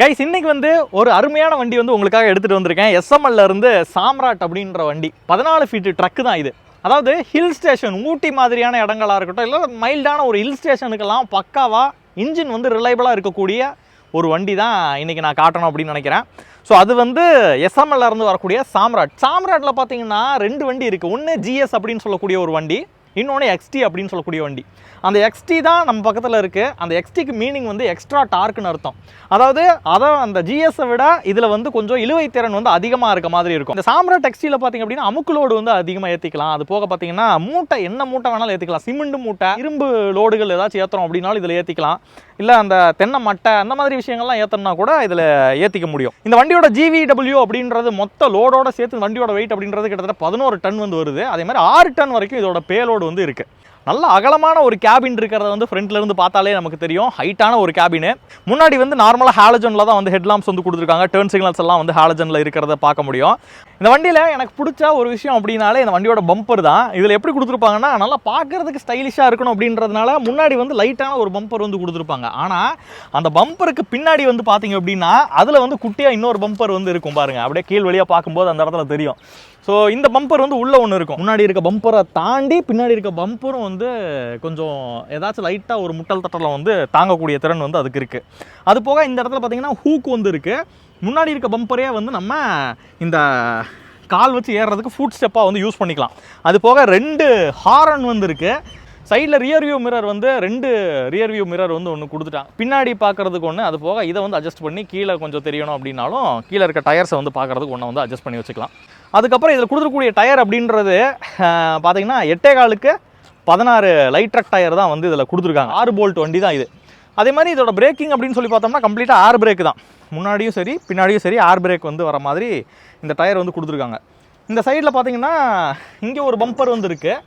Guys இன்னைக்கு வந்து ஒரு அருமையான வண்டி வந்து உங்களுக்காக எடுத்துகிட்டு வந்திருக்கேன். எஸ்எம்எல்ல இருந்து சாம்ராட் அப்படின்ற வண்டி. பதினாலு ஃபீட்டு ட்ரக்கு தான் இது. அதாவது ஹில் ஸ்டேஷன் ஊட்டி மாதிரியான இடங்களாக இருக்கட்டும் இல்லை மைல்டான ஒரு ஹில் ஸ்டேஷனுக்கெல்லாம் பக்காவாக இன்ஜின் வந்து ரிலையபிளாக இருக்கக்கூடிய ஒரு வண்டி தான் இன்றைக்கி நான் காட்டணும் அப்படின்னு நினைக்கிறேன். ஸோ அது வந்து எஸ்எம்எல்லேருந்து வரக்கூடிய சாம்ராட். சாம்ராட்டில் பார்த்தீங்கன்னா ரெண்டு வண்டி இருக்குது ஒன்று ஜிஎஸ் அப்படின்னு சொல்லக்கூடிய ஒரு வண்டி. இன்னொன்று எக்ஸ்டி அப்படின்னு சொல்லக்கூடிய வண்டி. அந்த எக்ஸ்டி தான் நம்ம பக்கத்தில் இருக்குது அந்த எக்ஸ்டிக்கு மீனிங் வந்து எக்ஸ்ட்ரா டார்க்குன்னு அர்த்தம். அதாவது அதை அந்த ஜிஎஸை விட இதில் வந்து கொஞ்சம் இழுவை திறன் வந்து அதிகமாக இருக்க மாதிரி இருக்கும். இந்த சாம்ராட் எக்ஸ்டியில் பார்த்தீங்க அப்படின்னா அமுக்கு லோடு வந்து அதிகமாக ஏற்றிக்கலாம் அது போக பார்த்தீங்கன்னா மூட்டை என்ன மூட்டை வேணாலும் ஏற்றிக்கலாம் சிமெண்ட் மூட்டை இரும்பு லோடுகள் ஏதாச்சும் ஏற்றுறோம் அப்படின்னாலும் இதில் ஏற்றிக்கலாம் இல்லை அந்த தென்னை மட்டை அந்த மாதிரி விஷயங்கள்லாம் ஏற்றணும்னா கூட இதில் ஏற்றிக்க முடியும். இந்த வண்டியோட ஜிவிடபிள்யூ அப்படின்றது மொத்த லோடோட சேர்த்து வண்டியோட வெயிட் அப்படின்றது கிட்டத்தட்ட பதினோரு டன் வந்து வருது. அதே மாதிரி ஆறு டன் வரைக்கும் இதோட பேலோடு வந்து இருக்குது நல்ல அகலமான ஒரு கேபின் இருக்கிறத வந்து ஃப்ரண்ட்ல இருந்து பார்த்தாலே நமக்கு தெரியும். ஹைட்டான ஒரு கேபினு முன்னாடி வந்து நார்மலாக ஹாலஜனில் தான் வந்து ஹெட்லாம்ப்ஸ் வந்து கொடுத்துருக்காங்க. டேர்ன் சிக்னல்ஸ் எல்லாம் வந்து ஹாலஜனில் இருக்கிறத பார்க்க முடியும். இந்த வண்டியில் எனக்கு பிடிச்ச ஒரு விஷயம் அப்படின்னாலே இந்த வண்டியோட பம்பர் தான். இதில் எப்படி கொடுத்துருப்பாங்கன்னா நல்லா பார்க்கறதுக்கு ஸ்டைலிஷாக இருக்கணும் அப்படின்றதுனால முன்னாடி வந்து லைட்டான ஒரு பம்பர் வந்து கொடுத்துருப்பாங்க. ஆனால் அந்த பம்பருக்கு பின்னாடி வந்து பார்த்தீங்க அப்படின்னா அதில் வந்து குட்டியாக இன்னொரு பம்பர் வந்து இருக்கும் பாருங்க. அப்படியே கீழ் வழியாக பார்க்கும்போது அந்த இடத்துல தெரியும். ஸோ இந்த பம்பர் வந்து உள்ளே ஒன்று இருக்கும். முன்னாடி இருக்க பம்பரை தாண்டி பின்னாடி இருக்க பம்பரும் வந்து கொஞ்சம் ஏதாச்சும் லைட்டாக ஒரு முட்டல் தட்டலை வந்து தாங்கக்கூடிய திறன் வந்து அதுக்கு இருக்குது அது போக இந்த இடத்துல பார்த்தீங்கன்னா ஹூக் வந்து இருக்குது முன்னாடி இருக்க பம்பரே வந்து நம்ம இந்த கால் வச்சு ஏறுறதுக்கு ஃபுட் ஸ்டெப்பாக வந்து யூஸ் பண்ணிக்கலாம். அது போக ரெண்டு ஹாரன் வந்து இருக்குது சைடில் ரியர் வியூ மிரர் வந்து ரெண்டு ரியர் வியூ மிரர் வந்து ஒன்று கொடுத்துட்டான். பின்னாடி பார்க்கறதுக்கு ஒன்று அது போக இதை வந்து அட்ஜஸ்ட் பண்ணி கீழே கொஞ்சம் தெரியணும் அப்படின்னாலும் கீழே இருக்க டயர்ஸை வந்து பார்க்கறதுக்கு ஒன்று வந்து அட்ஜஸ்ட் பண்ணி வச்சுக்கலாம். அதுக்கப்புறம் இதில் கொடுத்துருக்கூடிய டயர் அப்படின்றது பார்த்தீங்கன்னா எட்டே காலுக்கு பதினாறு லைட் ட்ரக் டயர் தான் வந்து இதில் கொடுத்துருக்காங்க. ஆறு போல்ட் வண்டி தான் இது. அதே மாதிரி இதோட பிரேக்கிங் அப்படின்னு சொல்லி பார்த்தோம்னா கம்ப்ளீட்டாக ஆர் பிரேக் தான். முன்னாடியும் சரி பின்னாடியும் சரி ஆர் பிரேக் வந்து வர மாதிரி இந்த டயர் வந்து கொடுத்துருக்காங்க. இந்த சைடில் பார்த்தீங்கன்னா இங்கே ஒரு பம்பர் வந்து இருக்குது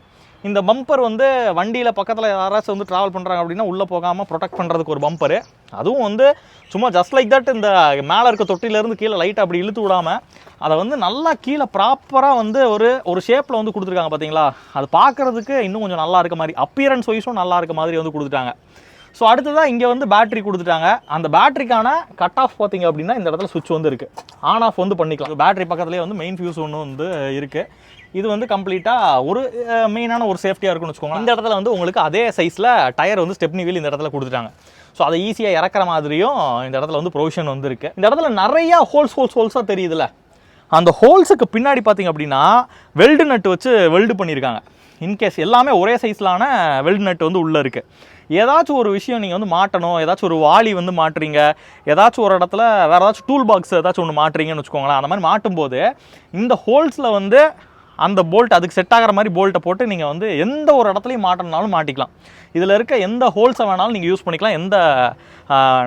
இந்த பம்பர் வந்து வண்டியில் பக்கத்தில் யாராச்சும் வந்து ட்ராவல் பண்ணுறாங்க அப்படின்னா உள்ளே போகாமல் ப்ரொடெக்ட் பண்ணுறதுக்கு ஒரு பம்பரு அதுவும் வந்து சும்மா ஜஸ்ட் லைக் தட் இந்த மேலே இருக்க தொட்டிலேருந்து கீழே லைட்டை அப்படி இழுத்து விடாமல் அதை வந்து நல்லா கீழே ப்ராப்பராக வந்து ஒரு ஒரு ஷேப்பில் வந்து கொடுத்துருக்காங்க பார்த்தீங்களா அது பார்க்குறதுக்கு இன்னும் கொஞ்சம் நல்லா இருக்க மாதிரி அப்பியரன்ஸ் வைஸும் நல்லா இருக்க மாதிரி வந்து கொடுத்துட்டாங்க. ஸோ அடுத்ததாக இங்கே வந்து பேட்டரி கொடுத்துட்டாங்க. அந்த பேட்டரிக்கான கட் ஆஃப் பார்த்தீங்க அப்படின்னா இந்த இடத்துல சுவிட்ச் வந்து இருக்குது ஆன் ஆஃப் வந்து பண்ணிக்கலாம். பேட்டரி பக்கத்துலேயே வந்து மெயின் ஃபியூஸ் ஒன்று வந்து இருக்குது இது வந்து கம்ப்ளீட்டாக ஒரு மெயினான ஒரு சேஃப்டியாக இருக்கும்னு வச்சுக்கோங்க இந்த இடத்துல வந்து உங்களுக்கு அதே சைஸில் டயர் வந்து ஸ்டெப்னி வீல் இந்த இடத்துல கொடுத்துட்டாங்க. ஸோ அதை ஈஸியாக இறக்குற மாதிரியும் இந்த இடத்துல வந்து ப்ரொவிஷன் வந்துருக்கு. இந்த இடத்துல நிறையா ஹோல்ஸ் ஹோல்ஸ் ஹோல்ஸாக தெரியுதுல்ல? அந்த ஹோல்ஸுக்கு பின்னாடி பார்த்தீங்க அப்படின்னா வெல்டு நட்டு வச்சு வெல்டு பண்ணியிருக்காங்க. இன்கேஸ் எல்லாமே ஒரே சைஸ்லான வெல்டு நட்டு வந்து உள்ளே இருக்குது ஏதாச்சும் ஒரு விஷயம் நீங்கள் வந்து மாட்டணும் ஏதாச்சும் ஒரு வாளி வந்து மாட்டுறீங்க ஏதாச்சும் ஒரு இடத்துல வேறு ஏதாச்சும் டூல் பாக்ஸ் ஏதாச்சும் ஒன்று மாட்டுறீங்கன்னு வச்சுக்கோங்களேன் அந்த மாதிரி மாட்டும்போது இந்த ஹோல்ஸில் வந்து அந்த போல்ட் அதுக்கு செட் ஆகிற மாதிரி போல்ட்டை போட்டு நீங்கள் வந்து எந்த ஒரு இடத்துலையும் மாட்டணும்னாலும் மாட்டிக்கலாம். இதில் இருக்க எந்த ஹோல்ஸை வேணாலும் நீங்கள் யூஸ் பண்ணிக்கலாம். எந்த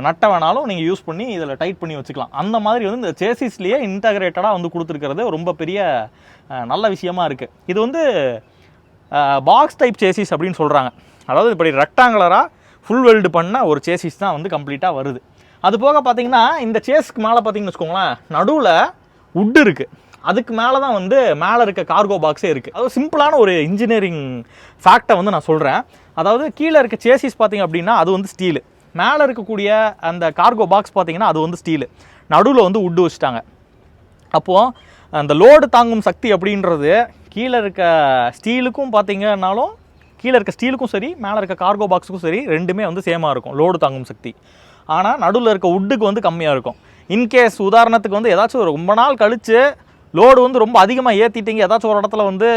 நட்டை வேணாலும் நீங்கள் யூஸ் பண்ணி இதில் டைட் பண்ணி வச்சுக்கலாம். அந்த மாதிரி வந்து இந்த சேசிஸ்லேயே இன்டகிரேட்டடாக வந்து கொடுத்துருக்கிறது ரொம்ப பெரிய நல்ல விஷயமா இருக்குது இது வந்து பாக்ஸ் டைப் சேசிஸ் அப்படின்னு சொல்கிறாங்க அதாவது இப்படி ரெக்டாங்குலராக ஃபுல் வெல்டு பண்ண ஒரு சேசிஸ் தான் வந்து கம்ப்ளீட்டாக வருது. அது போக பார்த்தீங்கன்னா இந்த சேஸ்க்கு மேலே பார்த்தீங்கன்னு வச்சுக்கோங்களேன் நடுவில் உட்டு இருக்குது அதுக்கு மேலே தான் வந்து மேலே இருக்க கார்கோ பாக்ஸே இருக்குது அதாவது சிம்பிளான ஒரு இன்ஜினியரிங் ஃபேக்டை வந்து நான் சொல்கிறேன் அதாவது கீழே இருக்க சேசிஸ் பார்த்தீங்க அப்படின்னா அது வந்து ஸ்டீலு மேலே இருக்கக்கூடிய அந்த கார்கோ பாக்ஸ் பார்த்தீங்கன்னா அது வந்து ஸ்டீலு நடுவில் வந்து உட்டு வச்சுட்டாங்க. அப்போது அந்த லோடு தாங்கும் சக்தி அப்படின்றது கீழே இருக்க ஸ்டீலுக்கும் பார்த்தீங்கன்னாலும் கீழே இருக்க ஸ்டீலுக்கும் சரி மேலே இருக்க கார்கோ பாக்ஸுக்கும் சரி ரெண்டுமே வந்து சேமாக இருக்கும். லோடு தாங்கும் சக்தி. ஆனால் நடுவில் இருக்க உட்டுக்கு வந்து கம்மியாக இருக்கும். இன்கேஸ் உதாரணத்துக்கு வந்து ஏதாச்சும் ஒரு ரொம்ப நாள் கழித்து லோடு வந்து ரொம்ப அதிகமாக ஏற்றிட்டீங்க ஏதாச்சும் ஒரு இடத்துல வந்து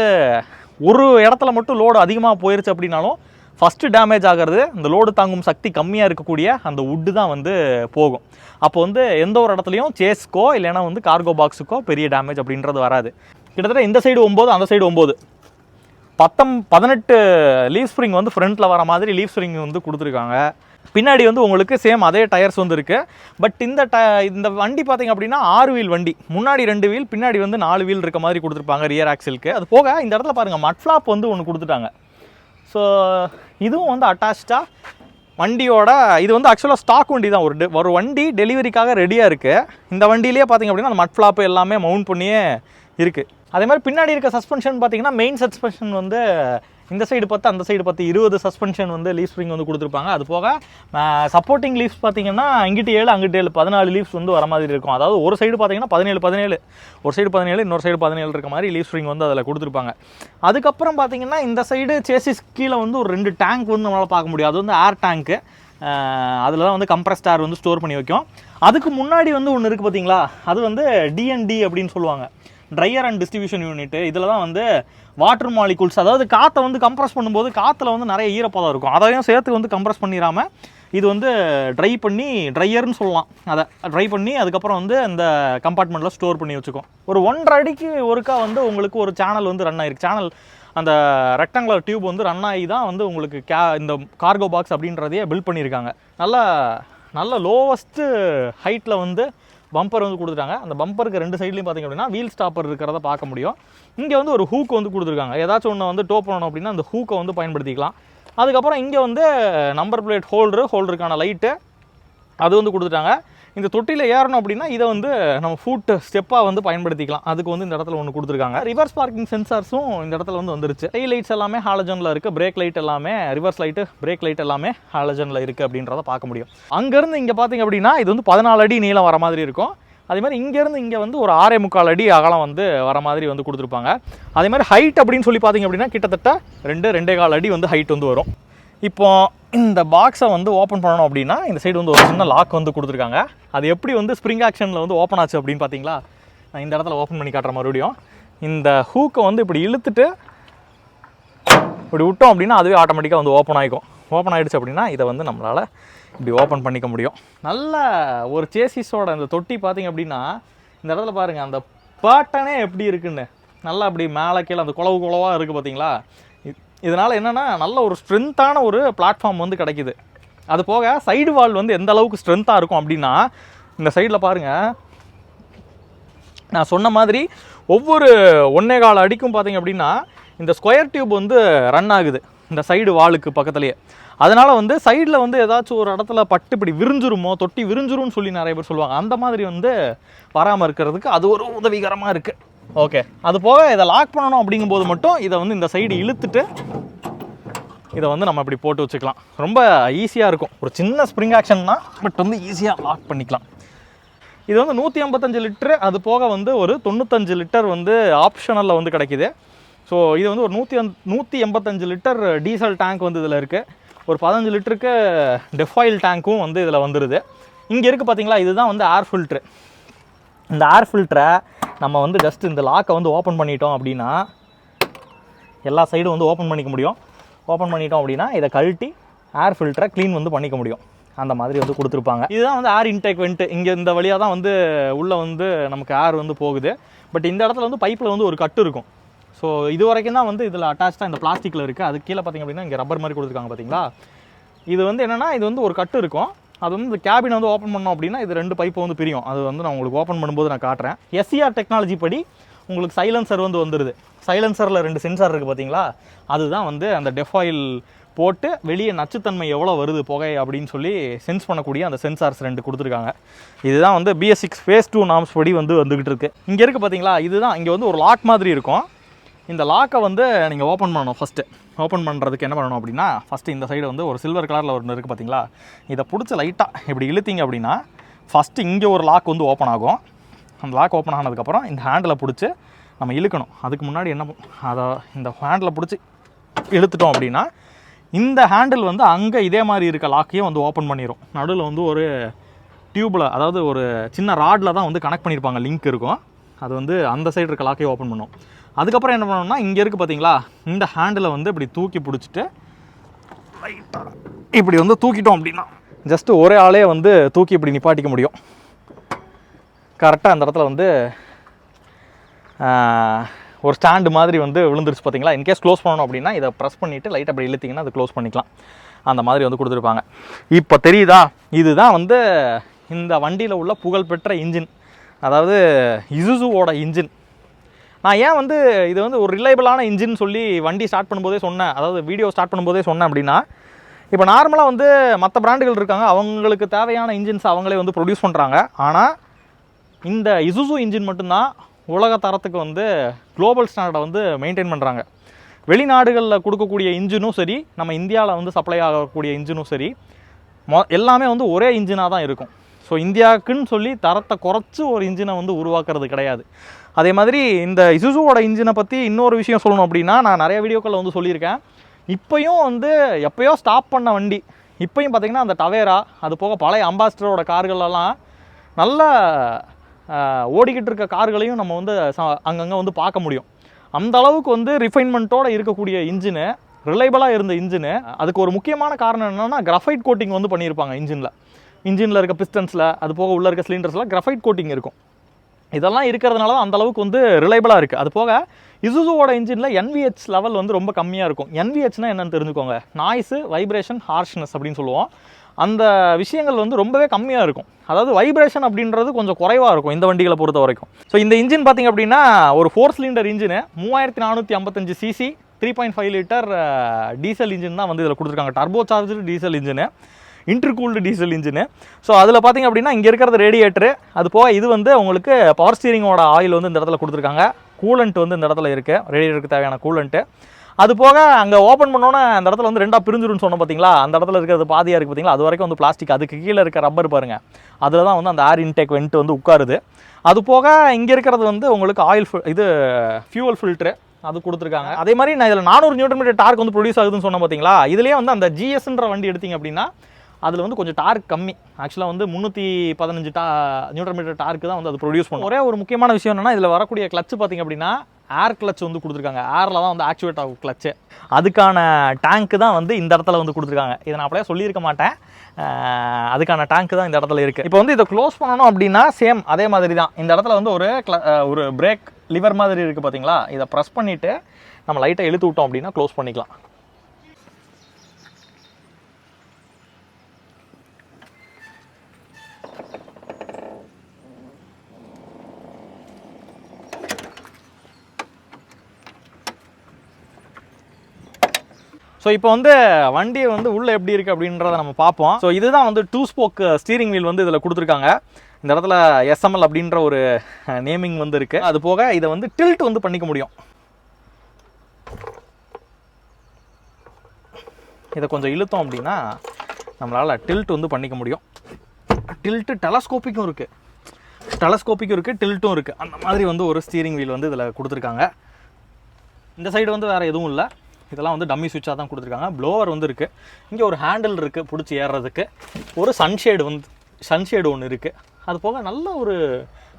ஒரு இடத்துல மட்டும் லோடு அதிகமாக போயிருச்சு அப்படின்னாலும் ஃபஸ்ட்டு டேமேஜ் ஆகிறது இந்த லோடு தாங்கும் சக்தி கம்மியாக இருக்கக்கூடிய அந்த உட்டு தான் வந்து போகும். அப்போ வந்து எந்த ஒரு இடத்துலையும் சேஸ்க்கோ இல்லைன்னா வந்து கார்கோ பாக்ஸுக்கோ பெரிய டேமேஜ் அப்படின்றது வராது. கிட்டத்தட்ட இந்த சைடு ஒம்பது அந்த சைடு ஒம்பது. பத்தம் பதினெட்டு லீவ் ஸ்ப்ரிங் வந்து ஃப்ரண்ட்டில் வர மாதிரி லீவ் ஸ்ப்ரிங் வந்து கொடுத்துருக்காங்க. பின்னாடி வந்து உங்களுக்கு சேம் அதே டயர்ஸ் வந்து இருக்குது பட் இந்த ட இந்த வண்டி பார்த்தீங்க அப்படின்னா ஆறு வீல் வண்டி. முன்னாடி ரெண்டு வீல் பின்னாடி வந்து நாலு வீல் இருக்க மாதிரி கொடுத்துருப்பாங்க ரியர் ஆக்சிலுக்கு அது போக இந்த இடத்துல பாருங்கள் மட்ஃப்ளாப் வந்து ஒன்று கொடுத்துட்டாங்க. ஸோ இதுவும் வந்து அட்டாச்சாக வண்டியோட இது வந்து ஆக்சுவலாக ஸ்டாக் வண்டி தான். ஒரு ஒரு வண்டி டெலிவரிக்காக ரெடியாக இருக்குது இந்த வண்டியிலே பார்த்தீங்க அப்படின்னா அந்த மட் ஃப்ளாப்பு எல்லாமே மவுண்ட் பண்ணியே இருக்குது அதே மாதிரி பின்னாடி இருக்க சஸ்பென்ஷன் பார்த்தீங்கன்னா மெயின் சஸ்பென்ஷன் வந்து இந்த சைடு பார்த்து அந்த சைடு பார்த்து இருபது சஸ்பென்ஷன் வந்து லீஃப் ஸ்ப்ரிங் வந்து கொடுத்துருப்பாங்க. அது போக சப்போர்ட்டிங் லீஃப்ஸ் பார்த்தீங்கன்னா அங்கிட்டு ஏழு அங்கிட்டு ஏழு. பதினாலு லீஃப்ஸ் வந்து வர மாதிரி இருக்கும். அதாவது ஒரு சைடு பார்த்தீங்கன்னா பதினேழு பதினேழு. ஒரு சைடு பதினேழு இன்னொரு சைடு பதினேழு இருக்க மாதிரி லீஃப் ஸ்ப்ரிங் வந்து அதில் கொடுத்துருப்பாங்க. அதுக்கப்புறம் பார்த்தீங்கன்னா இந்த சைடு சேசிஸ் கீழே வந்து ஒரு ரெண்டு டேங்க் வந்து நம்மளால் பார்க்க முடியும். அது வந்து ஏர் டேங்க்கு அதில் தான் வந்து கம்ப்ரஸ்ட் ஏர் வந்து ஸ்டோர் பண்ணி வைக்கும். அதுக்கு முன்னாடி வந்து ஒன்று இருக்குது பார்த்தீங்களா அது வந்து டிஎன்டி அப்படின்னு சொல்லுவாங்க. ட்ரையர் அண்ட் டிஸ்ட்ரிபியூஷன் யூனிட் இதில் தான் வந்து வாட்டர் மாலிகூல்ஸ் அதாவது காற்றை வந்து கம்ப்ரஸ் பண்ணும்போது காற்றுல வந்து நிறைய ஈரப்பதம் இருக்கும். அதையும் சேர்த்து வந்து கம்ப்ரஸ் பண்ணிடாம இது வந்து ட்ரை பண்ணி ட்ரையர்னு சொல்லலாம். அதை ட்ரை பண்ணி அதுக்கப்புறம் வந்து அந்த கம்பார்ட்மெண்ட்டில் ஸ்டோர் பண்ணி வச்சுக்கோம். ஒரு ஒன்றரை அடிக்கு ஒருக்கா வந்து உங்களுக்கு ஒரு சேனல் வந்து ரன் ஆயிருக்கு. சேனல் அந்த ரெக்டாங்குலர் டியூப் வந்து ரன் ஆகி தான் வந்து உங்களுக்கு கே இந்த கார்கோ பாக்ஸ் அப்படின்றதையே பில்ட் பண்ணியிருக்காங்க நல்ல நல்ல லோவஸ்ட்டு ஹைட்டில் வந்து பம்பர் வந்து கொடுத்துட்டாங்க. அந்த பம்பருக்கு ரெண்டு சைட்லையும் பார்த்தீங்க அப்படின்னா வீல் ஸ்டாப்பர் இருக்கிறத பார்க்க முடியும். இங்கே வந்து ஒரு ஹூக் வந்து கொடுத்துருக்காங்க. ஏதாச்சும் ஒன்று வந்து டோ பண்ணணும் அப்படின்னா அந்த ஹூக்கை வந்து பயன்படுத்திக்கலாம். அதுக்கப்புறம் இங்கே வந்து நம்பர் பிளேட் ஹோல்டரு ஹோல்டருக்கான லைட்டு அது வந்து கொடுத்துட்டாங்க. இந்த தொட்டியில் ஏறணும் அப்படின்னா இதை வந்து நம்ம ஃபுட் ஸ்டெப்பாக வந்து பயன்படுத்திக்கலாம். அதுக்கு வந்து இந்த இடத்துல ஒன்று கொடுத்துருக்காங்க. ரிவர்ஸ் பார்க்கிங் சென்சார்ஸும் இந்த இடத்துல வந்து வந்துருச்சு. டை லைட்ஸ் எல்லாமே ஹாலஜனில் இருக்குது பிரேக் லைட் எல்லாமே ரிவர்ஸ் லைட்டு பிரேக் லைட் எல்லாமே ஹாலஜனில் இருக்குது அப்படின்றத பார்க்க முடியும். அங்கேருந்து இங்கே பார்த்தீங்க அப்படின்னா இது வந்து பதினாலு அடி நீளம் வர மாதிரி இருக்கும். அதே மாதிரி இங்கேருந்து இங்கே வந்து ஒரு ஆறே முக்கால் அடி அகலம் வந்து வர மாதிரி வந்து கொடுத்துருப்பாங்க. அதே மாதிரி ஹைட் அப்படின்னு சொல்லி பார்த்தீங்க அப்படின்னா கிட்டத்தட்ட ரெண்டு ரெண்டே கால் அடி வந்து ஹைட் வந்து வரும். இப்போ இந்த பாக்ஸை வந்து ஓப்பன் பண்ணணும் அப்படின்னா இந்த சைடு வந்து ஒரு சின்ன லாக் வந்து கொடுத்துருக்காங்க. அது எப்படி வந்து ஸ்ப்ரிங் ஆக்ஷனில் வந்து ஓப்பன் ஆச்சு அப்படின்னு பார்த்தீங்களா நான் இந்த இடத்துல ஓப்பன் பண்ணி காட்டுற மறுபடியும். இந்த ஹூக்கை வந்து இப்படி இழுத்துட்டு இப்படி விட்டோம் அப்படின்னா அதுவே ஆட்டோமேட்டிக்காக வந்து ஓப்பன் ஆகிக்கும் ஓப்பன் ஆகிடுச்சு அப்படின்னா இதை வந்து நம்மளால் இப்படி ஓப்பன் பண்ணிக்க முடியும். நல்ல ஒரு சேசிஸோட இந்த தொட்டி பார்த்தீங்க அப்படின்னா இந்த இடத்துல பாருங்கள் அந்த பேட்டனே எப்படி இருக்குன்னு. நல்லா அப்படி மேலே கீழே அந்த குளவு குளவாக இருக்குது பார்த்தீங்களா இதனால் என்னென்னா நல்ல ஒரு ஸ்ட்ரென்த்தான ஒரு பிளாட்ஃபார்ம் வந்து கிடைக்கிது. அது போக சைடு வால் வந்து எந்த அளவுக்கு ஸ்ட்ரென்த்தாக இருக்கும் அப்படின்னா இந்த சைடில் பாருங்கள் நான் சொன்ன மாதிரி ஒவ்வொரு ஒன்னே கால் அடிக்கும் பார்த்தீங்க அப்படின்னா இந்த ஸ்கொயர் டியூப் வந்து ரன் ஆகுது. இந்த சைடு வாலுக்கு பக்கத்துலேயே. அதனால் வந்து சைடில் வந்து ஏதாச்சும் ஒரு இடத்துல பட்டு இப்படி விரிஞ்சிருமோ தொட்டி விரிஞ்சிரும்னு சொல்லி நிறைய பேர் சொல்லுவாங்க. அந்த மாதிரி வந்து வராமல் இருக்கிறதுக்கு அது ஒரு உதவிகரமாக இருக்குது ஓகே அது போக இதை லாக் பண்ணணும் அப்படிங்கும்போது மட்டும் இதை வந்து இந்த சைடு இழுத்துட்டு இதை வந்து நம்ம இப்படி போட்டு வச்சுக்கலாம். ரொம்ப ஈஸியாக இருக்கும். ஒரு சின்ன ஸ்ப்ரிங் ஆக்ஷன்னா பட் வந்து ஈஸியாக லாக் பண்ணிக்கலாம். இது வந்து நூற்றி ஐம்பத்தஞ்சு லிட்டரு அது போக வந்து ஒரு தொண்ணூத்தஞ்சு லிட்டர் வந்து ஆப்ஷனலில் வந்து கிடைக்கிது. ஸோ இது வந்து ஒரு நூற்றி நூற்றி எண்பத்தஞ்சு லிட்டர் டீசல் டேங்க் வந்து இதில் இருக்குது ஒரு பதினஞ்சு லிட்டருக்கு டெஃபாயில் டேங்க்கும் வந்து இதில் வந்துடுது இங்கே இருக்குது பார்த்தீங்களா இதுதான் வந்து ஏர் ஃபில்ட்ரு இந்த ஏர் ஃபில்டரை நம்ம வந்து ஜஸ்ட் இந்த லாக்கை வந்து ஓப்பன் பண்ணிட்டோம் அப்படின்னா எல்லா சைடும் வந்து ஓப்பன் பண்ணிக்க முடியும். ஓப்பன் பண்ணிட்டோம் அப்படின்னா இதை கழட்டி ஏர் ஃபில்டரை க்ளீன் வந்து பண்ணிக்க முடியும். அந்த மாதிரி வந்து கொடுத்துருப்பாங்க. இதுதான் வந்து ஏர் இன்டேக் வெண்ட்டு இங்கே இந்த வழியாக தான் வந்து உள்ளே வந்து நமக்கு ஏர் வந்து போகுது. பட் இந்த இடத்துல வந்து பைப்பில் வந்து ஒரு கட்டு இருக்கும். ஸோ இது வரைக்கும் தான் வந்து இதில் அட்டாச்சாக இந்த பிளாஸ்டிக்கில் இருக்குது அது கீழே பார்த்தீங்க அப்படின்னா இங்கே ரப்பர் மாதிரி கொடுத்துருக்காங்க பார்த்தீங்களா? இது வந்து என்னென்னா இது வந்து ஒரு கட்டு இருக்கும். அது வந்து இந்த கேபின் வந்து ஓப்பன் பண்ணோம் அப்படின்னா இது ரெண்டு பைப்பு வந்து பிரியும். அது வந்து நான் உங்களுக்கு ஓப்பன் பண்ணும்போது நான் காட்டுறேன். எஸ்சிஆர் டெக்னாலஜி படி உங்களுக்கு சைலன்சர் வந்து வந்துடுது சைலன்சரில் ரெண்டு சென்சார் இருக்குது பார்த்தீங்களா அதுதான் வந்து அந்த டெஃபாயில் போட்டு வெளியே நச்சுத்தன்மை எவ்வளோ வருது புகை அப்படின்னு சொல்லி சென்ஸ் பண்ணக்கூடிய அந்த சென்சார்ஸ் ரெண்டு கொடுத்துருக்காங்க. இதுதான் வந்து BS six phase two norms படி வந்து வந்துக்கிட்டு இருக்கு. இங்கே இருக்குது பார்த்தீங்களா இதுதான் இங்கே வந்து ஒரு லாக் மாதிரி இருக்கும். இந்த லாக்கை வந்து நீங்கள் ஓப்பன் பண்ணணும் ஃபஸ்ட்டு ஓப்பன் பண்ணுறதுக்கு என்ன பண்ணணும் அப்படின்னா ஃபஸ்ட்டு இந்த சைடு வந்து ஒரு சில்வர் கலரில் ஒன்று இருக்குது பார்த்தீங்களா இதை பிடிச்சி லைட்டாக இப்படி இழுத்திங்க அப்படின்னா ஃபஸ்ட்டு இங்கே ஒரு லாக் வந்து ஓப்பன் ஆகும். அந்த லாக் ஓப்பன் ஆனதுக்கப்புறம் இந்த ஹேண்டில் பிடிச்சி நம்ம இழுக்கணும். அதுக்கு முன்னாடி என்ன அதை இந்த ஹேண்டில் பிடிச்சி இழுத்துட்டோம் அப்படின்னா இந்த ஹேண்டில் வந்து அங்கே இதே மாதிரி இருக்க லாக்கையும் வந்து ஓப்பன் பண்ணிடும் நடுவில் வந்து ஒரு டியூப்பில் அதாவது ஒரு சின்ன ராடில் தான் வந்து கனெக்ட் பண்ணியிருப்பாங்க லிங்க் இருக்கும். அது வந்து அந்த சைடு இருக்க லாக்கையும் ஓப்பன் பண்ணும். அதுக்கப்புறம் என்ன பண்ணணும்னா இங்கே இருக்குது பார்த்தீங்களா இந்த ஹேண்டில் வந்து இப்படி தூக்கி பிடிச்சிட்டு லைட்டாக இப்படி வந்து தூக்கிட்டோம் அப்படின்னா ஜஸ்ட்டு ஒரே ஆளே வந்து தூக்கி இப்படி நிப்பாட்டிக்க முடியும். கரெக்டாக அந்த இடத்துல வந்து ஒரு ஸ்டாண்டு மாதிரி வந்து விழுந்துருச்சு பார்த்தீங்களா இன்கேஸ் க்ளோஸ் பண்ணணும் அப்படின்னா இதை ப்ரெஸ் பண்ணிவிட்டு லைட் அப்படி இழுத்திங்கன்னா அது க்ளோஸ் பண்ணிக்கலாம். அந்த மாதிரி வந்து கொடுத்துருப்பாங்க. இப்போ தெரியுதா? இதுதான் வந்து இந்த வண்டியில் உள்ள புகழ்பெற்ற இன்ஜின் அதாவது இசுசுவோட இன்ஜின் நான் ஏன் வந்து இது வந்து ஒரு ரிலையபிளான இன்ஜின் சொல்லி வண்டி ஸ்டார்ட் பண்ணும்போதே சொன்னேன். அதாவது வீடியோ ஸ்டார்ட் பண்ணும்போதே சொன்னேன் அப்படின்னா இப்போ நார்மலாக வந்து மற்ற பிராண்டுகள் இருக்காங்க அவங்களுக்கு தேவையான இன்ஜின்ஸ் அவங்களே வந்து ப்ரொடியூஸ் பண்ணுறாங்க ஆனால் இந்த இசுசு இன்ஜின் மட்டும்தான் உலக தரத்துக்கு வந்து குளோபல் ஸ்டாண்டர்டை வந்து மெயின்டைன் பண்ணுறாங்க வெளிநாடுகளில் கொடுக்கக்கூடிய இன்ஜினும் சரி நம்ம இந்தியாவில் வந்து சப்ளை ஆகக்கூடிய இன்ஜினும் சரி மொ எல்லாமே வந்து ஒரே இன்ஜினாக தான் இருக்கும். ஸோ இந்தியாவுக்குன்னு சொல்லி தரத்தை குறைச்சி ஒரு இன்ஜினை வந்து உருவாக்குறது கிடையாது. அதே மாதிரி இந்த இசுசுவோட இன்ஜினை பற்றி இன்னொரு விஷயம் சொல்லணும் அப்படின்னா நான் நிறைய வீடியோக்களில் வந்து சொல்லியிருக்கேன். இப்போயும் வந்து எப்போயோ ஸ்டாப் பண்ண வண்டி. இப்போயும் பார்த்திங்கன்னா அந்த டவேரா அது போக பழைய அம்பாஸ்டரோட கார்களெல்லாம் நல்ல ஓடிக்கிட்டு இருக்க கார்களையும் நம்ம வந்து அங்கங்கே வந்து பார்க்க முடியும். அந்த அளவுக்கு வந்து ரிஃபைன்மெண்ட்டோட இருக்கக்கூடிய இன்ஜினு ரிலையபிளாக இருந்த இன்ஜினு அதுக்கு ஒரு முக்கியமான காரணம் என்னென்னா கிரஃபைட் கோட்டிங் வந்து பண்ணியிருப்பாங்க இன்ஜினில். இன்ஜினில் இருக்க பிஸ்டன்ஸில் அது போக உள்ள இருக்க சிலிண்டர்ஸில் கிரஃபைட் கோட்டிங் இருக்கும். இதெல்லாம் இருக்கிறதுனால தான் அந்த அளவுக்கு வந்து ரிலையபிளாக இருக்குது அது போக இசுசுவோட இன்ஜினில் என்விஹெச் லெவல் வந்து ரொம்ப கம்மியாக இருக்கும். என்விஹெச்னா என்னென்னு தெரிஞ்சுக்கோங்க. நாய்ஸு வைப்ரேஷன் ஹார்ஷ்னஸ் அப்படின்னு சொல்லுவோம். அந்த விஷயங்கள் வந்து ரொம்பவே கம்மியாக இருக்கும். அதாவது வைப்ரேஷன் அப்படின்றது கொஞ்சம் குறைவாக இருக்கும் இந்த வண்டிகளை பொறுத்த வரைக்கும். ஸோ இந்த இன்ஜின் பார்த்தீங்க அப்படின்னா ஒரு ஃபோர் சிலிண்டர் இன்ஜினு மூவாயிரத்தி நானூற்றி ஐம்பத்தஞ்சு CC three point five litre diesel engine தான் வந்து இதில் கொடுத்துருக்காங்க. Turbo charger diesel engine intercooled diesel engine so அதில் பார்த்திங்க அப்படின்னா இங்கே இருக்கிறது ரேடியேட்டரு அது போக இது வந்து உங்களுக்கு பவர் ஸ்டீரிங்கோட ஆயில் வந்து இந்த இடத்துல கொடுத்துருக்காங்க. கூலண்ட் வந்து இந்த இடத்துல இருக்குது ரேடியேட்டருக்கு தேவையான கூலண்ட்டு அது போக அங்கே ஓப்பன் பண்ணோன்னே அந்த இடத்துல வந்து ரெண்டாக பிரிஞ்சிடும்னு சொன்னோம் பார்த்தீங்களா அந்த இடத்துல இருக்கிறது பாதியாக இருக்குது பார்த்தீங்களா அது வரைக்கும் வந்து பிளாஸ்டிக் அதுக்கு கீழே இருக்க ரப்பர் பாருங்கள் அதில் தான் வந்து அந்த ஏர் இன்டேக் வெண்ட் வந்து உட்காருது. அது போக இங்கே இருக்கிறது வந்து உங்களுக்கு ஆயில் இது ஃபியூவல் ஃபில்ட்ரு அது கொடுத்துருக்காங்க. அதே மாதிரி நான் இதில் நானூறு நியூட்டன் மீட்டர் டார்க் வந்து ப்ரொடியூஸ் ஆகுதுன்னு சொன்னேன் பார்த்தீங்களா இதுலேயே வந்து அந்த ஜிஎஸ்ன்ற வண்டி எடுத்திங்க அப்படின்னா அதில் வந்து கொஞ்சம் டார்க் கம்மி. ஆக்சுவலாக வந்து முந்நூற்றி பதினஞ்சு டா நியூட்டன் மீட்டர் டார்க்கு தான் வந்து அது ப்ரொடியூஸ் பண்ணும். ஒரே ஒரு முக்கியமான விஷயம் என்னென்னா இதில் வரக்கூடிய கிளச்சு பார்த்தீங்க அப்படின்னா ஏர் கிளச் வந்து கொடுத்துருக்காங்க. ஏரில் தான் வந்து ஆக்சுவேட் ஆகும் கிளச்சு அதுக்கான டேங்க்கு தான் வந்து இந்த இடத்துல வந்து கொடுத்துருக்காங்க. இதை நான் அப்படியே சொல்லியிருக்க மாட்டேன். அதுக்கான டேங்க் தான் இந்த இடத்துல இருக்குது இப்போ வந்து இதை க்ளோஸ் பண்ணணும் அப்படின்னா சேம் அதே மாதிரி தான். இந்த இடத்துல வந்து ஒரு ஒரு பிரேக் லிவர் மாதிரி இருக்குது பார்த்தீங்களா இதை ப்ரெஸ் பண்ணிவிட்டு நம்ம லைட்டை இழுத்து விட்டோம் அப்படின்னா க்ளோஸ் பண்ணிக்கலாம். ஸோ இப்போ வந்து வண்டி வந்து உள்ளே எப்படி இருக்குது அப்படின்றத நம்ம பார்ப்போம். ஸோ இதுதான் வந்து டூ ஸ்போக் ஸ்டீரிங் வீல் வந்து இதில் கொடுத்துருக்காங்க. இந்த இடத்துல எஸ்எம்எல் அப்படின்ற ஒரு நேமிங் வந்து இருக்குது அது போக இதை வந்து டில்ட் வந்து பண்ணிக்க முடியும். இதை கொஞ்சம் இழுத்தோம் அப்படின்னா நம்மளால் டில்ட் வந்து பண்ணிக்க முடியும். டில்ட்டு டெலஸ்கோப்பிக்கும் இருக்குது டெலஸ்கோப்பிக்கும் இருக்குது டில்ட்டும் இருக்குது அந்த மாதிரி வந்து ஒரு ஸ்டீரிங் வீல் வந்து இதில் கொடுத்துருக்காங்க. இந்த சைடு வந்து வேறு எதுவும் இல்லை. இதெல்லாம் வந்து டம்மி சுவிட்சாக தான் கொடுத்துருக்காங்க. ப்ளோவர் வந்து இருக்குது இங்கே ஒரு ஹேண்டில் இருக்குது பிடிச்சி ஏறுறதுக்கு ஒரு சன்ஷேடு வந்து சன்ஷேடு ஒன்று இருக்குது அது போக நல்ல ஒரு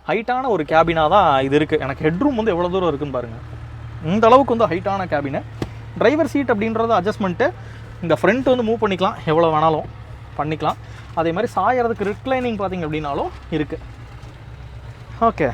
ஹைட்டான ஒரு கேபினாக தான் இது இருக்குது எனக்கு ஹெட்ரூம் வந்து எவ்வளோ தூரம் இருக்குன்னு பாருங்கள் இந்த அளவுக்கு வந்து ஹைட்டான கேபினு டிரைவர் சீட் அப்படின்றது அட்ஜஸ்ட்மெண்ட்டு இந்த ஃப்ரண்ட் வந்து மூவ் பண்ணிக்கலாம். எவ்வளோ வேணாலும் பண்ணிக்கலாம். அதே மாதிரி சாயறதுக்கு ரிக்ளைனிங் பார்த்தீங்க அப்படின்னாலும் இருக்குது ஓகே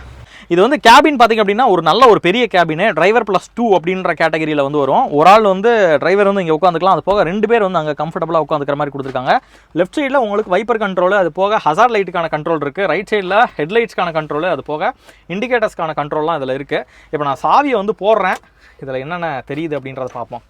இது வந்து கேபின் பார்த்தீங்க அப்படின்னா ஒரு நல்ல ஒரு பெரிய கேபின் டிரைவர் ப்ளஸ் டூ அப்படின்ற கேட்டகரியில் வந்து வரும். ஒரு ஆள் வந்து டிரைவர் வந்து இங்கே உட்காந்துக்கலாம். அது போக ரெண்டு பேர் வந்து அங்கே கம்ஃபர்டபுளாக உட்காந்துக்கிற மாதிரி கொடுத்துருக்காங்க. லெஃப்ட் சைடில் உங்களுக்கு வைப்பர் கண்ட்ரோல் அது போக ஹசார் லைட்டுக்கான கண்ட்ரோல் இருக்குது ரைட் சைடில் ஹெட்லைட்ஸ்க்கான கண்ட்ரோல் அது போக இண்டிகேட்டர்ஸ்க்கான கண்ட்ரோல்லாம் இதில் இருக்குது இப்போ நான் சாவியை வந்து போடுறேன். இதில் என்னென்ன தெரியுது அப்படின்றத பார்ப்போம்.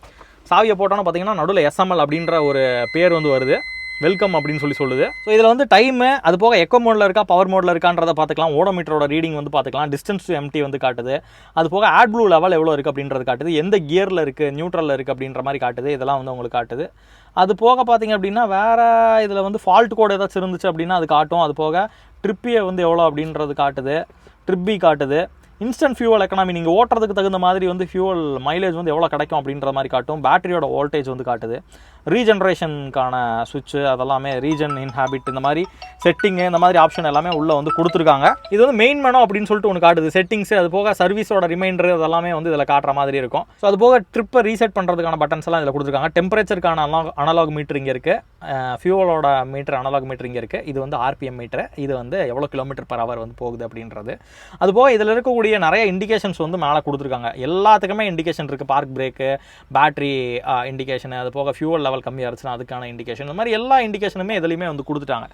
சாவியை போட்டோன்னா பார்த்தீங்கன்னா நடுவில் எஸ்எம்எல் அப்படின்ற ஒரு பேர் வந்து வருது. வெல்கம் அப்படின்னு சொல்லி சொல்லுது. ஸோ இதில் வந்து டைமு அது போக எக்கோ மோடில் இருக்கா பவர் மோடில் இருக்கான்றதை பார்த்துக்கலாம். ஓடோமீட்டரோட ரீடிங் வந்து பார்த்துக்கலாம். டிஸ்டன்ஸ் டு எம்டி வந்து காட்டுது. அது போக ஆட் ப்ளூ லெவல் எவ்வளோ இருக்குது அப்படின்றது காட்டுது. எந்த கியரில் இருக்குது நியூட்ரலில் இருக்குது அப்படின்ற மாதிரி காட்டுது. இதெல்லாம் வந்து உங்களுக்கு காட்டுது. அது போக பார்த்தீங்க அப்படின்னா வேறு இதில் வந்து ஃபால்ட் கோட் ஏதாச்சும் இருந்துச்சு அப்படின்னா அது காட்டும். அது போக ட்ரிப்பியை வந்து எவ்வளோ அப்படின்றது காட்டுது. ட்ரிப்பி காட்டுது. இன்ஸ்டன்ட் ஃபியூவல் எக்கனாமி நீங்கள் ஓட்டுறதுக்கு தகுந்த மாதிரி வந்து ஃபியூவல் மைலேஜ் வந்து எவ்வளோ கிடைக்கும் அப்படின்ற மாதிரி காட்டும். பேட்டரியோட வோல்டேஜ் வந்து காட்டுது. ரீஜென்ரேஷனுக்கான சுவிட்சு அதெல்லாமே ரீஜன் இன்ஹாபிட் இந்த மாதிரி செட்டிங்கு இந்த மாதிரி ஆப்ஷன் எல்லாமே உள்ளே வந்து கொடுத்துருக்காங்க. இது வந்து மெயின் மெனோ அப்படின்னு சொல்லிட்டு ஒன்று காட்டுது. செட்டிங்ஸு அது போக சர்வீஸோட ரிமைண்டர் அதெல்லாமே வந்து இதில் காட்டுற மாதிரி இருக்கும். ஸோ அது போக ட்ரிப்பை ரீசெட் பண்ணுறதுக்கான பட்டன்ஸ் எல்லாம் இதில் கொடுத்துருக்காங்க. டெம்பரேச்சருக்கான அனலாக் அனலாக் மீட்டர் இங்கே இருக்குது ஃபியூவலோட மீட்டர் அனலாக் மீட்டர் இங்கே இருக்குது இது வந்து ஆர்பிஎம் மீட்டர் இது வந்து எவ்வளோ கிலோமீட்டர் பர் ஹவர் வந்து போகுது அப்படின்றது. அது போக இதில் இருக்கக்கூடிய நிறைய இண்டிகேஷன்ஸ் வந்து மேலே கொடுத்துருக்காங்க. எல்லாத்துக்குமே இண்டிகேஷன் இருக்குது பார்க் பிரேக்கு பேட்டரி இண்டிகேஷன் அது போக ஃபியூவல் லெவல் கம்மியாக இருந்துச்சுன்னா அதுக்கான இண்டிகேஷன் இந்த மாதிரி எல்லா இண்டிகேஷனுமே இதுலையுமே வந்து கொடுத்துட்டாங்க.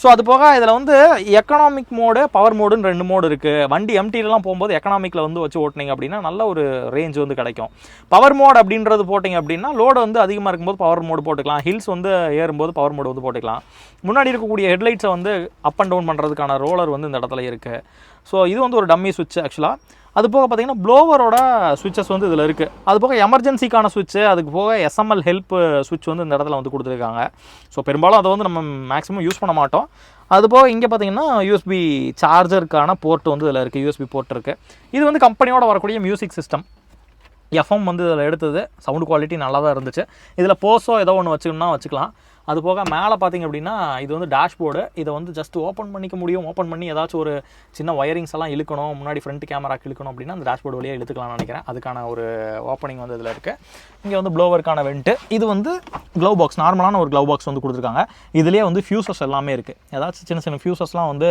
ஸோ அது போக இதில் வந்து எக்கனாமிக் மோடு பவர் மோடுன்னு ரெண்டு மோடு இருக்குது வண்டி எம்டிலலாம் போகும்போது எக்கனாமிக்கில் வந்து வச்சு ஓட்டினீங்க அப்படின்னா நல்ல ஒரு ரேஞ்ச் வந்து கிடைக்கும். பவர் மோட் அப்படின்றது போட்டிங்க அப்படின்னா லோடு வந்து அதிகமாக இருக்கும்போது பவர் மோடு போட்டுக்கலாம். ஹில்ஸ் வந்து ஏறும்போது பவர் மோடு வந்து போட்டுக்கலாம். முன்னாடி இருக்கக்கூடிய ஹெட்லைட்ஸை வந்து அப் அண்ட் டவுன் பண்ணுறதுக்கான ரோலர் வந்து இந்த இடத்துல இருக்குது ஸோ இது வந்து ஒரு டம்மி சுவிட்ச் ஆக்சுவலாக அது போக பார்த்தீங்கன்னா ப்ளோவரோட சுவிட்சஸ் வந்து இதில் இருக்குது அது போக எமர்ஜென்சிக்கான சுவிட்சு அதுக்கு போக எஸ்எம்எல் ஹெல்ப் சுவிட்ச் வந்து இந்த இடத்துல வந்து கொடுத்துருக்காங்க. ஸோ பெரும்பாலும் அதை வந்து நம்ம மேக்ஸிமம் யூஸ் பண்ண மாட்டோம். அது போக இங்கே பார்த்தீங்கன்னா யூஎஸ்பி சார்ஜருக்கான போர்ட் வந்து இதில் இருக்குது யூஎஸ்பி போர்ட் இருக்குது இது வந்து கம்பெனியோட வரக்கூடிய மியூசிக் சிஸ்டம் எஃப்எம் வந்து இதில் எடுத்தது. சவுண்ட் குவாலிட்டி நல்லா தான் இருந்துச்சு. இதில் போஸோ ஏதோ ஒன்று வச்சுக்கணும்னா வச்சுக்கலாம். அது போக மேலே பார்த்தீங்க அப்படின்னா இது வந்து டேஷ்போர்டு இதை வந்து ஜஸ்ட் ஓப்பன் பண்ணிக்க முடியும். ஓப்பன் பண்ணி ஏதாச்சும் ஒரு சின்ன ஒயரிங்ஸ் எல்லாம் இழுக்கணும். முன்னாடி ஃப்ரண்ட் கேமராக்கு இழுக்கணும் அப்படின்னா அந்த டேஷ்போர்டு வழியாக இழுத்துக்கலாம்னு நினைக்கிறேன். அதுக்கான ஒரு ஓப்பனிங் வந்து இதில் இருக்குது இங்கே வந்து ப்ளோவருக்கான வெண்ட்டு இது வந்து க்ளவ் பாக்ஸ் நார்மலான ஒரு க்ளவ் பாக்ஸ் வந்து கொடுத்துருக்காங்க. இதுலேயே வந்து ஃபியூசஸ் எல்லாமே இருக்குது ஏதாச்சும் சின்ன சின்ன ஃபியூசஸ்லாம் வந்து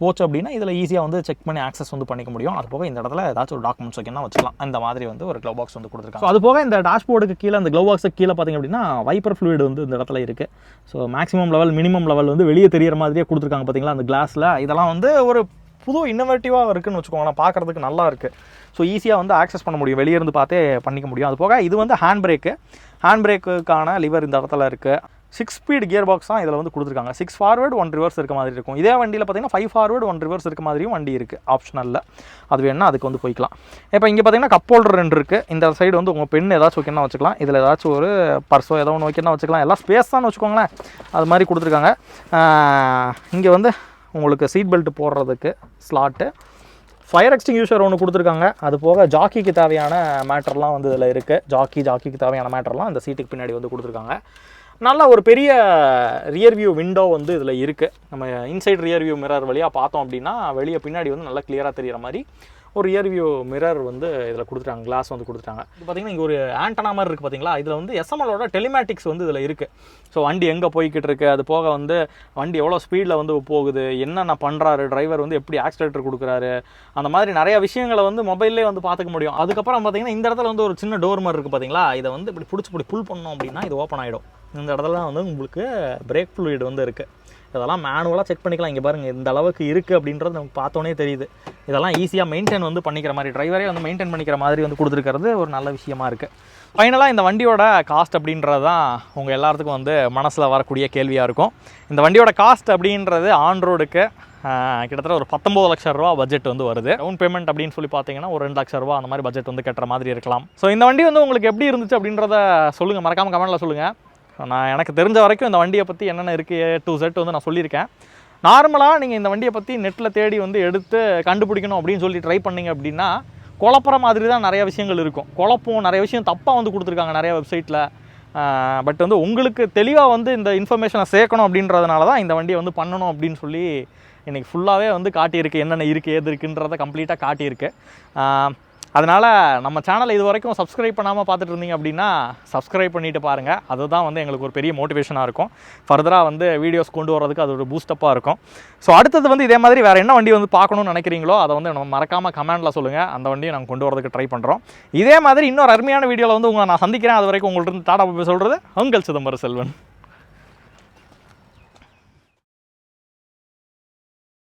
போச்சு அப்படின்னா இதில் ஈஸியாக வந்து செக் பண்ணி ஆக்சஸ் வந்து பண்ணிக்க முடியும். அது போக இந்த இடத்துல ஏதாச்சும் ஒரு டாக்குமெண்ட்ஸ் வைக்கணும் வச்சுக்கலாம். அந்த மாதிரி வந்து ஒரு க்ளவ் பாக்ஸ் வந்து கொடுத்துருக்காங்க. அது போக இந்த டேஷ்போர்டுக்கு கீழே அந்த க்ளவ் பாக்ஸுக்கு கீழே பார்த்தீங்க அப்படின்னா வைப்பர் ஃப்ளூயிட் வந்து இந்த இடத்துல இருக்குது so maximum level minimum level வந்து வெளியே தெரியிற மாதிரியே கொடுத்துருக்காங்க பார்த்தீங்களா? அந்த கிளாஸில் இதெல்லாம் வந்து ஒரு புது இன்னோவேட்டிவாக இருக்குதுன்னு வச்சுக்கோங்களேன். பார்க்குறதுக்கு நல்லா இருக்குது ஸோ ஈஸியாக வந்து ஆக்சஸ் பண்ண முடியும். வெளியே இருந்து பார்த்தே பண்ணிக்க முடியும். அது போக இது வந்து ஹேண்ட் பிரேக்கு ஹேண்ட் பிரேக்குக்கான லிவர் இந்த இடத்துல இருக்குது சிக்ஸ் ஸ்பீட் கியர் பாக்ஸ் தான் இதில் வந்து கொடுத்துருக்காங்க. சிக்ஸ் ஃபார்வர்டு ஒன் ரிவர்ஸ் இருக்க மாதிரி இருக்கும். இதே வண்டியில் பார்த்தீங்கன்னா ஃபைவ் ஃபார்வர்டு ஒன் ரிவர்ஸ் இருக்க மாதிரியும் வண்டி இருக்குது ஆப்ஷனலில் அது வேணும்னா அதுக்கு வந்து போய்க்கலாம். இப்போ இங்கே பார்த்தீங்கன்னா கப் ஹோல்டர் ரெண்டு இருக்குது இந்த சைடு வந்து உங்கள் பெண் ஏதாச்சும் வைக்கணும் வச்சுக்கலாம். இதில் ஏதாச்சும் ஒரு பர்ஸோ ஏதோ ஒன்று வைக்கணும் வச்சுக்கலாம். எல்லாம் ஸ்பேஸ் தான் வச்சுக்கோங்களேன். அது மாதிரி கொடுத்துருக்காங்க. இங்கே வந்து உங்களுக்கு சீட் பெல்ட் போடுறதுக்கு ஸ்லாட்டு ஃபயர் எக்ஸ்டிங்யூஷர் ஒன்று கொடுத்துருக்காங்க. அது போக ஜாக்கிக்கு தேவையான மேட்டர்லாம் வந்து இதில் இருக்குது ஜாக்கி ஜாக்கிக்கு தேவையான மேட்டர்லாம் அந்த சீட்டுக்கு பின்னாடி வந்து கொடுத்துருக்காங்க. நல்ல ஒரு பெரிய ரியர் வியூ விண்டோ வந்து இதில் இருக்குது நம்ம இன்சைட் ரியர் வியூ மிரர் வழியாக பார்த்தோம் அப்படின்னா வெளியே பின்னாடி வந்து நல்லா கிளியராக தெரிகிற மாதிரி ஒரு இயர்வியூ மிரர் வந்து இதில் கொடுத்துட்டாங்க கிளாஸ் வந்து கொடுத்துட்டாங்க. இது பார்த்தீங்கன்னா இங்கே ஒரு ஆண்டனா மாதிரி இருக்குது பார்த்தீங்களா இதில் வந்து எஸ்எம்எலோட டெலிமேட்டிக்ஸ் வந்து இதில் இருக்குது ஸோ வண்டி எங்கே போய்கிட்டு இருக்கு? அது போக வந்து வண்டி எவ்வளோ ஸ்பீடில் வந்து போகுது? என்னென்ன பண்ணுறாரு டிரைவர் வந்து எப்படி ஆக்சிலேட்டர் கொடுக்குறாரு? அந்த மாதிரி நிறைய விஷயங்களை வந்து மொபைல்லே வந்து பார்த்துக்க முடியும். அதுக்கப்புறம் பார்த்தீங்கன்னா இந்த இடத்துல வந்து ஒரு சின்ன டோர் மாதிரி இருக்குது பார்த்தீங்களா இதை வந்து இப்படி பிடிச்சி இப்படி புல் பண்ணோம் அப்படின்னா இது ஓப்பன் ஆகிடும் இந்த இடத்துல வந்து உங்களுக்கு பிரேக் ஃப்ளூயிட் வந்து இருக்குது இதெல்லாம் மேனுவலாக செக் பண்ணிக்கலாம். இங்கே பாருங்கள் இந்த அளவுக்கு இருக்குது அப்படின்றது நமக்கு பார்த்தோன்னே தெரியுது. இதெல்லாம் ஈஸியாக மெயின்டைன் வந்து பண்ணிக்கிற மாதிரி டிரைவரே வந்து மெயின்டைன் பண்ணிக்கிற மாதிரி வந்து கொடுத்துருக்கிறது ஒரு நல்ல விஷயமா இருக்குது ஃபைனலாக இந்த வண்டியோட காஸ்ட் அப்படின்றது தான் உங்கள் எல்லாத்துக்கும் வந்து மனசில் வரக்கூடிய கேள்வியாக இருக்கும். இந்த வண்டியோட காஸ்ட் அப்படின்றது ஆன் ரோடுக்கு கிட்டத்தட்ட ஒரு பத்தொம்பது லட்சம் ரூபா பட்ஜெட் வந்து வருது. டவுன் பேமெண்ட் அப்படின்னு சொல்லி பார்த்தீங்கன்னா ஒரு ரெண்டு லட்ச ரூபா அந்த மாதிரி பட்ஜெட் வந்து கட்டுற மாதிரி இருக்கலாம். ஸோ இந்த வண்டி வந்து உங்களுக்கு எப்படி இருந்துச்சு அப்படின்றத சொல்லுங்கள் மறக்காமல் கமெண்ட்டில் சொல்லுங்கள் நான் எனக்கு தெரிஞ்ச வரைக்கும் இந்த வண்டியை பற்றி என்னென்ன இருக்குது டூ செட் வந்து நான் சொல்லியிருக்கேன். நார்மலாக நீங்கள் இந்த வண்டியை பற்றி நெட்டில் தேடி வந்து எடுத்து கண்டுபிடிக்கணும் அப்படின்னு சொல்லி ட்ரை பண்ணீங்க அப்படின்னா குழப்புற மாதிரி தான் நிறைய விஷயங்கள் இருக்கும். குழப்பம் நிறைய விஷயம் தப்பாக வந்து கொடுத்துருக்காங்க நிறைய வெப்சைட்டில் பட் வந்து உங்களுக்கு தெளிவாக வந்து இந்த இன்ஃபர்மேஷனை சேர்க்கணும் அப்படின்றதுனால தான் இந்த வண்டியை வந்து பண்ணணும் அப்படின்னு சொல்லி இன்றைக்கி ஃபுல்லாகவே வந்து காட்டியிருக்கு. என்னென்ன இருக்குது ஏது இருக்குன்றதை கம்ப்ளீட்டாக காட்டியிருக்கு. அதனால் நம்ம சேனலை இது வரைக்கும் சப்ஸ்கிரைப் பண்ணாமல் பார்த்துட்டு இருந்தீங்க அப்படின்னா சப்ஸ்கிரைப் பண்ணிட்டு பாருங்கள் அதுதான் வந்து எங்களுக்கு ஒரு பெரிய மோட்டிவேஷனாக இருக்கும். ஃபர்தராக வந்து வீடியோஸ் கொண்டு வரதுக்கு அது ஒரு பூஸ்டப்பாக இருக்கும். ஸோ அடுத்தது வந்து இதே மாதிரி வேறு என்ன வண்டி வந்து பார்க்கணும்னு நினைக்கிறீங்களோ அதை வந்து நம்ம மறக்காமல் கமெண்ட்டில் சொல்லுங்கள் அந்த வண்டியை நாங்கள் கொண்டு வரதுக்கு ட்ரை பண்ணுறோம் இதே மாதிரி இன்னொரு அருமையான வீடியோவில் வந்து உங்களை நான் சந்திக்கிறேன். அது வரைக்கும் உங்கள்கிட்ட இருந்து டாடா போய் சொல்கிறது உங்கள் சிதம்பர செல்வன்.